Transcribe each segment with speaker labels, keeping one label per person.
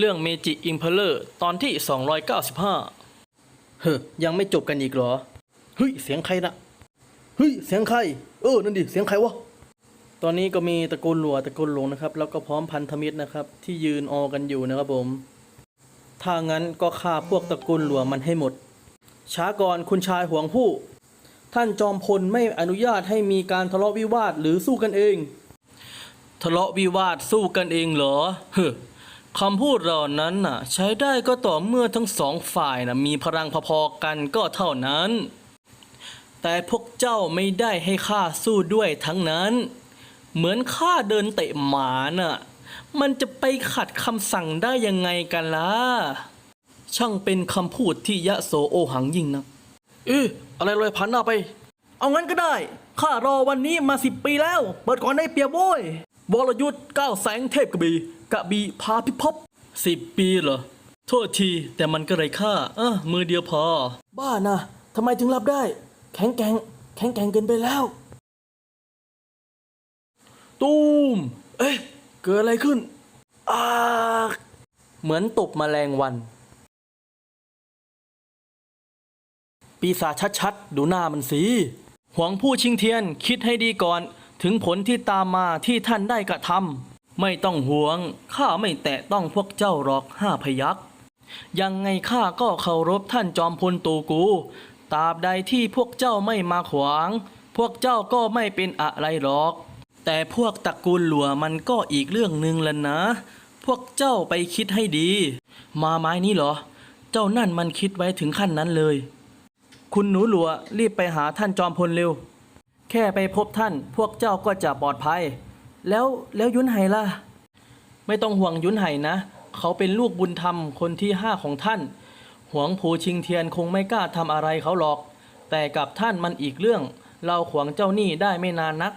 Speaker 1: เรื่องเมจิอิมเพลเลอร์ตอนที่ 295 เฮ้ยยังไม่จบกันอีกเหรอ เฮ้ย เสียงใครนะเฮ้ย เสียงใคร เออ นั่นดิ เสียงใครวะ ตอนนี้ก็มีตระกูลหลัวตระกูลหลงนะครับ แล้วก็พร้อมพันธมิตรนะครับ ที่ยืนออกันอยู่นะครับผม ถ้างั้นก็ฆ่าพวกตระกูลหลัวมันให้หมด ช้าก่อนคุณชายห่วงผู้ ท่านจอมพลไม่อนุญาตให้มีการทะเลาะวิวาทหรือสู้กันเอง ทะเลาะวิวาทสู้กันเองเหรอ เฮ้อ คำพูดเหล่านั้นน่ะใช้ได้ก็ต่อเมื่อทั้งสองฝ่ายน่ะมีพลังพอๆกันก็เท่านั้น แต่พวกเจ้าไม่ได้ให้ข้าสู้ด้วยทั้งนั้น เหมือนข้าเดินเตะหมาน่ะมันจะไปขัดคำสั่งได้ยังไงกันล่ะ ช่างเป็นคำพูดที่ยะโสโอหังยิ่งนัก เอ๊ะอะไรลอยผ่านหน้าไป เอางั้นก็ได้ ข้ารอวันนี้มาสิบปีแล้ว เปิดก่อนได้เปรียบโว้ยวรยุทธ์ก้าวแสงเทพกระบี่ กระบี่พาพิภพสิบปีเหรอ โทษทีแต่มันก็ไรค่าเออมือเดียวพอ บ้านะทำไมถึงรับได้ แข็งแกร่งแข็งแกร่งเกินไปแล้ว ตูม เอ๊ะ เกิดอะไรขึ้นอาเหมือนตบแมลงวัน ปีศาจชัดๆ ดูหน้ามันสิ หวงผู้ชิงเทียนคิดให้ดีก่อน ถึงผลที่ตามมาที่ท่านได้กระทำ ไม่ต้องห่วง ข้าไม่แตะต้องพวกเจ้าหรอกห้าพยักยังไงข้าก็เคารพท่านจอมพลตูกูตราบใดที่พวกเจ้าไม่มาขวาง พวกเจ้าก็ไม่เป็นอะไรหรอก แต่พวกตระกูลหลัวมันก็อีกเรื่องหนึ่งแล้วนะ พวกเจ้าไปคิดให้ดี มาไม้นี้เหรอ เจ้านั่นมันคิดไว้ถึงขั้นนั้นเลย คุณหนูหลัวรีบไปหาท่านจอมพลเร็ว แค่ไปพบท่านพวกเจ้าก็จะปลอดภัย แล้วแล้วยุนไห่ล่ะ ไม่ต้องห่วงยุนไห่นะ เขาเป็นลูกบุญธรรมคนที่ห้าของท่าน หวงผูชิงเทียนคงไม่กล้าทำอะไรเขาหรอก แต่กับท่านมันอีกเรื่อง เราขวางเจ้าหนี้ได้ไม่นานนัก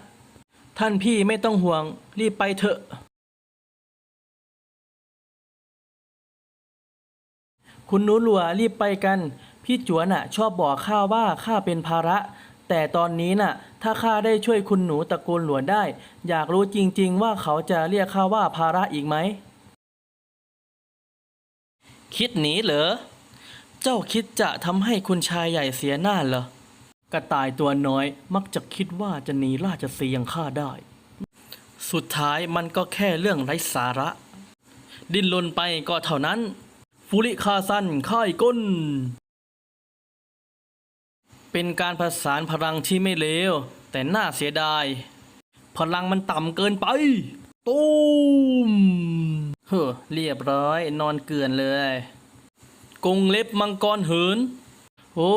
Speaker 1: ท่านพี่ไม่ต้องห่วงรีบไปเถอะ คุณนูหลัวรีบไปกัน พี่จวนน่ะชอบบอกข้าว่าข้าเป็นภาระ แต่ตอนนี้น่ะ ถ้าข้าได้ช่วยคุณหนูตระกูลหลวได้ อยากรู้จริง ๆ ว่าเขาจะเรียกข้าว่าภาระอีกไหม คิดหนีเหรอ เจ้าคิดจะทำให้คุณชายใหญ่เสียหน้าเหรอ กระต่ายตัวน้อยมักจะคิดว่าจะหนีราชสีอย่างข้าได้ สุดท้ายมันก็แค่เรื่องไร้สาระ ดิ้นรนไปก็เท่านั้นฟูริคาซันค่ายก้น เป็นการผสานพลังที่ไม่เลวแต่น่าเสียดาย พลังมันต่ำเกินไป ตูมเฮ้อเรียบร้อยนอนเกลือนเลย กงเล็บมังกรเหิน โอ้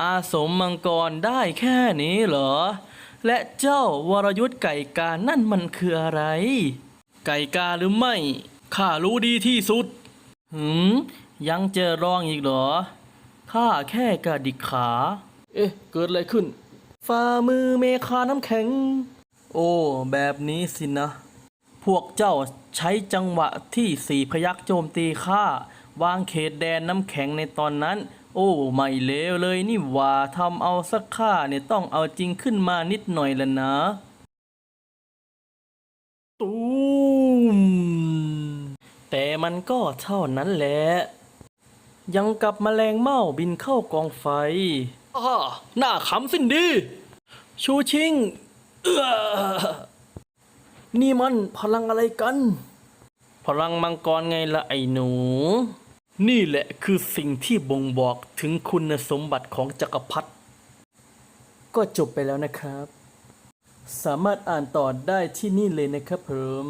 Speaker 1: อาสมมังกรได้แค่นี้เหรอ และเจ้าวรยุทธ์ไก่กานั่นมันคืออะไร ไก่กาหรือไม่ ข้ารู้ดีที่สุด หืม ยังเจอรองอีกเหรอ ข้าแค่กระดิกขา เอ๊ะ เกิดอะไรขึ้น ฝ่ามือเมคาน้ำแข็ง โอ้ แบบนี้สินะ พวกเจ้าใช้จังหวะที่สี่พยักโจมตีข้าวางเขตแดนน้ำแข็งในตอนนั้น โอ้ไม่เลวเลยนี่ว่าทำเอาสักข้าเนี่ยต้องเอาจริงขึ้นมานิดหน่อยแล้วนะ ตูมแต่มันก็เท่านั้นแหละ ยังกับแมลงเม่าบินเข้ากองไฟอ้าหน้าขำสิ้นดี ชูชิงเอื้อนี่มันพลังอะไรกัน พลังมังกรไงละไอ้หนู นี่แหละคือสิ่งที่บ่งบอกถึงคุณสมบัติของจักรพรรดิก็จบไปแล้วนะครับ สามารถอ่านต่อได้ที่นี่เลยนะครับผม